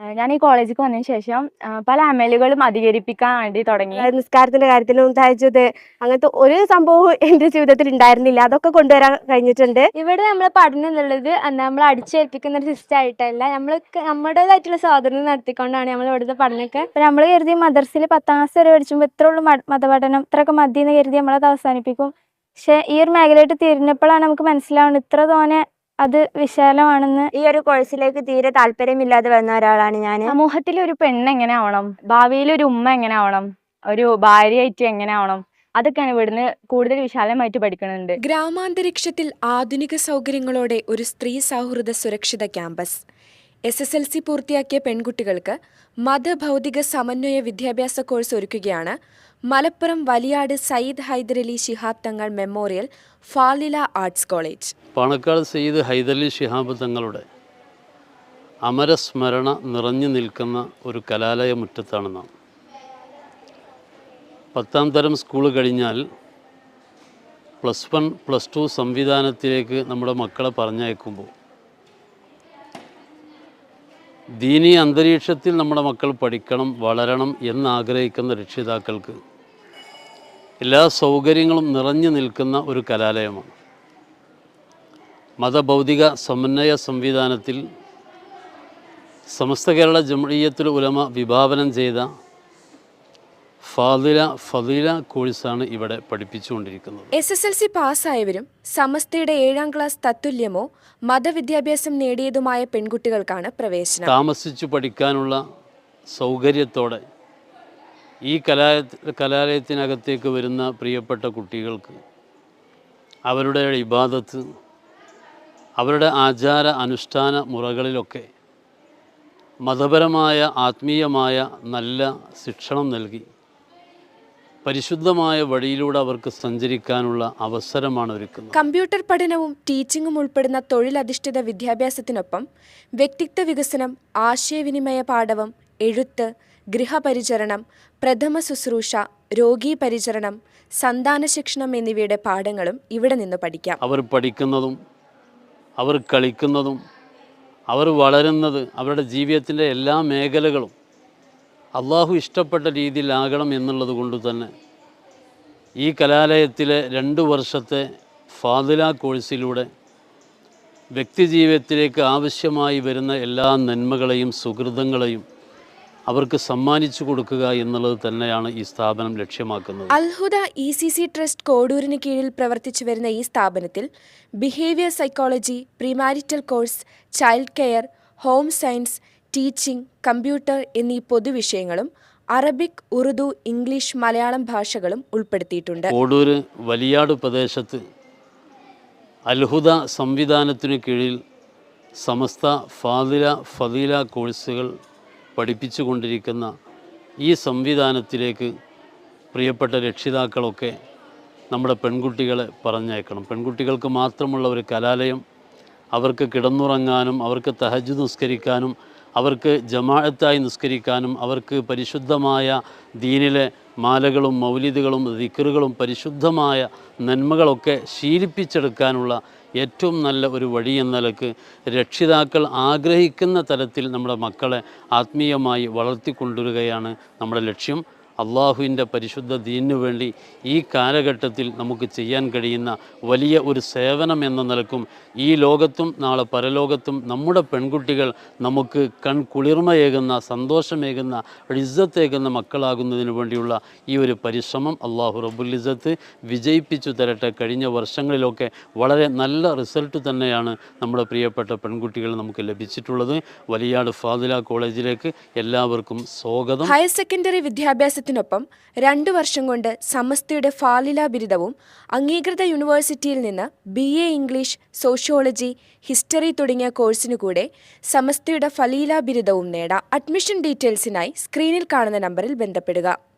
ഞാൻ ഈ കോളേജിൽ വന്നതിന് ശേഷം പല അമലുകളും അധികരിപ്പിക്കാൻ വേണ്ടി തുടങ്ങി. നിസ്കാരത്തിന്റെ കാര്യത്തിലും തഹജ്ജുദ് അങ്ങനത്തെ ഒരു സംഭവവും എന്റെ ജീവിതത്തിൽ ഉണ്ടായിരുന്നില്ല. അതൊക്കെ കൊണ്ടുവരാൻ കഴിഞ്ഞിട്ടുണ്ട്. ഇവിടെ നമ്മൾ പഠനം എന്നുള്ളത് നമ്മൾ അടിച്ചേൽപ്പിക്കുന്ന ഒരു സിസ്റ്റം ആയിട്ടല്ല. നമ്മൾ നമ്മുടേതായിട്ടുള്ള സ്വാതന്ത്ര്യം നടത്തിക്കൊണ്ടാണ് നമ്മൾ ഇവിടുത്തെ പഠനമൊക്കെ. അപ്പൊ നമ്മൾ കരുതി മദർസിൽ പത്താം ക്ലാസ് വരെ പഠിച്ചുമ്പോൾ ഇത്ര ഉള്ളൂ മതപഠനം. ഇത്രയൊക്കെ മതി എന്ന് കരുതി നമ്മളത് അവസാനിപ്പിക്കും. പക്ഷെ ഈ ഒരു മേഖലയായിട്ട് തിരിഞ്ഞപ്പോഴാണ് നമുക്ക് മനസ്സിലാവുന്നത് ഇത്ര തോനെ അത് വിശാലമാണെന്ന് ഈ ഒരു കോഴ്സിലേക്ക് തീരെ താല്പര്യമില്ലാതെ വന്ന ഒരാളാണ് ഞാൻ സമൂഹത്തിൽ ഒരു പെണ്ണ് എങ്ങനെ ആവണം? ഭാവിയിൽ ഒരു ഉമ്മ എങ്ങനെ ആവണം? ഒരു ഭാര്യയായിട്ട് എങ്ങനെ ആവണം? അതൊക്കെയാണ് ഇവിടുന്ന് കൂടുതൽ വിശാലമായിട്ട് പഠിക്കുന്നുണ്ട് ഗ്രാമാന്തരീക്ഷത്തിൽ ആധുനിക സൗകര്യങ്ങളോടെ ഒരു സ്ത്രീ സൗഹൃദ സുരക്ഷിത campus. S S L C പൂർത്തിയാക്കിയ പെൺകുട്ടികൾക്ക് മതഭൗതിക സമന്വയ വിദ്യാഭ്യാസ കോഴ്സ് ഒരുക്കുകയാണ്. Malappuram Valiyad Sayyid Hyderali Shihab Thangal memorial Fadila arts college. Panakkad Sayed Hyderali Shihab തങ്ങളുടെ അമരസ്മരണ നിറഞ്ഞു നിൽക്കുന്ന ഒരു കലാലയ മുറ്റത്താണ് നാം പത്താം തരം സ്കൂൾ കഴിഞ്ഞാൽ പ്ലസ് വൺ പ്ലസ് ടു സംവിധാനത്തിലേക്ക് നമ്മുടെ മക്കളെ പറഞ്ഞയക്കുമ്പോൾ ദീനി അന്തരീക്ഷത്തിൽ നമ്മുടെ മക്കൾ പഠിക്കണം വളരണം എന്നാഗ്രഹിക്കുന്ന രക്ഷിതാക്കൾക്ക് എല്ലാ സൗകര്യങ്ങളും നിറഞ്ഞു നിൽക്കുന്ന ഒരു കലാലയമാണ്. മതഭൗതിക സമന്വയ സംവിധാനത്തിൽ സമസ്ത കേരള ജംഇയ്യത്തുൽ ഉലമ വിഭാവനം ചെയ്ത ഫാദില ഫദീല കോഴ്സാണ് ഇവിടെ പഠിപ്പിച്ചുകൊണ്ടിരിക്കുന്നത്. എസ് എസ് എൽ സി പാസ്സായവരും സമസ്തയുടെ ഏഴാം ക്ലാസ് തത്തുല്യമോ മതവിദ്യാഭ്യാസം നേടിയതുമായ പെൺകുട്ടികൾക്കാണ് പ്രവേശനം. താമസിച്ചു പഠിക്കാനുള്ള സൗകര്യത്തോടെ ഈ കലാ കലാലയത്തിനകത്തേക്ക് വരുന്ന പ്രിയപ്പെട്ട കുട്ടികൾക്ക് അവരുടെ ഇബാദത്ത് അവരുടെ ആചാര അനുഷ്ഠാന മുറകളിലൊക്കെ മതപരമായ ആത്മീയമായ നല്ല ശിക്ഷണം നൽകി. പരിശുദ്ധമായ വഴിയിലൂടെ അവർക്ക് സഞ്ചരിക്കാനുള്ള അവസരമാണ് ഒരുക്കുന്നത്. കമ്പ്യൂട്ടർ പഠനവും ടീച്ചിങ്ങും ഉൾപ്പെടുന്ന തൊഴിലധിഷ്ഠിത വിദ്യാഭ്യാസത്തിനൊപ്പം വ്യക്തിത്വ വികസനം ആശയവിനിമയ പാഠവം എഴുത്ത് ഗൃഹപരിചരണം പ്രഥമ ശുശ്രൂഷ രോഗീ പരിചരണം സന്താന ശിക്ഷണം എന്നിവയുടെ പാഠങ്ങളും ഇവിടെ നിന്ന് പഠിക്കാം. അവർ പഠിക്കുന്നതും അവർ കളിക്കുന്നതും അവർ വളരുന്നത് അവരുടെ ജീവിതത്തിന്റെ എല്ലാ മേഖലകളും അള്ളാഹു ഇഷ്ടപ്പെട്ട രീതിയിലാകണം എന്നുള്ളത് കൊണ്ട് തന്നെ ഈ കലാലയത്തിലെ രണ്ട് വർഷത്തെ ഫാദില കോഴ്സിലൂടെ വ്യക്തിജീവിതത്തിലേക്ക് ആവശ്യമായി വരുന്ന എല്ലാ നന്മകളെയും സുഹൃതങ്ങളെയും അവർക്ക് സമ്മാനിച്ചു കൊടുക്കുക എന്നുള്ളത് തന്നെയാണ് ഈ സ്ഥാപനം ലക്ഷ്യമാക്കുന്നത്. Alhuda E C C trust കോഡൂരിന് കീഴിൽ പ്രവർത്തിച്ചു വരുന്ന ഈ സ്ഥാപനത്തിൽ behaviour psychology premarital course child care home science teaching computer എന്നീ പൊതുവിഷയങ്ങളും അറബിക് ഉറുദു ഇംഗ്ലീഷ് മലയാളം ഭാഷകളും ഉൾപ്പെടുത്തിയിട്ടുണ്ട്. കോടൂര് വലിയാട് പ്രദേശത്ത് അൽഹുദ സംവിധാനത്തിനു കീഴിൽ സമസ്ത ഫാദില ഫദീല കോഴ്സുകൾ പഠിപ്പിച്ചു കൊണ്ടിരിക്കുന്ന ഈ സംവിധാനത്തിലേക്ക് പ്രിയപ്പെട്ട രക്ഷിതാക്കളൊക്കെ നമ്മുടെ പെൺകുട്ടികളെ പറഞ്ഞയക്കണം. പെൺകുട്ടികൾക്ക് മാത്രമുള്ള ഒരു കലാലയം അവർക്ക് കിടന്നുറങ്ങാനും അവർക്ക് തഹജ് നിസ്കരിക്കാനും അവർക്ക് ജമാഅത്തായി നിസ്കരിക്കാനും അവർക്ക് പരിശുദ്ധമായ ദീനിലെ മാലകളും മൗലിദുകളും ദിക്കറുകളും പരിശുദ്ധമായ നന്മകളൊക്കെ ശീലിപ്പിച്ചെടുക്കാനുള്ള ഏറ്റവും നല്ല ഒരു വഴി എന്ന നിലയ്ക്ക് രക്ഷിതാക്കൾ ആഗ്രഹിക്കുന്ന തരത്തിൽ നമ്മുടെ മക്കളെ ആത്മീയമായി വളർത്തിക്കൊണ്ടുവരികയാണ് നമ്മുടെ ലക്ഷ്യം. അള്ളാഹുവിന്റെ പരിശുദ്ധ ദീനു വേണ്ടി ഈ കാലഘട്ടത്തിൽ നമുക്ക് ചെയ്യാൻ കഴിയുന്ന വലിയ ഒരു സേവനം എന്ന നിലക്കും ഈ ലോകത്തും നാളെ പരലോകത്തും നമ്മുടെ പെൺകുട്ടികൾ നമുക്ക് കൺകുളിർമയേകുന്ന സന്തോഷമേകുന്ന ഇസ്സത്തേകുന്ന മക്കളാകുന്നതിന് വേണ്ടിയുള്ള ഈ ഒരു പരിശ്രമം അള്ളാഹു റബുലിസത്ത് വിജയിപ്പിച്ചു തരട്ടെ. കഴിഞ്ഞ വർഷങ്ങളിലൊക്കെ വളരെ നല്ല റിസൾട്ട് തന്നെയാണ് നമ്മുടെ പ്രിയപ്പെട്ട പെൺകുട്ടികൾ നമുക്ക് ലഭിച്ചിട്ടുള്ളത്. വലിയാട് ഫാദില കോളേജിലേക്ക് എല്ലാവർക്കും സ്വാഗതം. ഹയർ സെക്കൻഡറി വിദ്യാഭ്യാസത്തിനൊപ്പം രണ്ടു വർഷം കൊണ്ട് സമസ്തയുടെ ഫാലില ബിരുദവും അംഗീകൃത യൂണിവേഴ്സിറ്റിയിൽ നിന്ന് B A English sociology history തുടങ്ങിയ കോഴ്സിനു കൂടെ സമസ്തയുടെ ഫലീല ബിരുദവും നേടാം. അഡ്മിഷൻ ഡീറ്റെയിൽസിനായി സ്ക്രീനിൽ കാണുന്ന നമ്പറിൽ ബന്ധപ്പെടുക.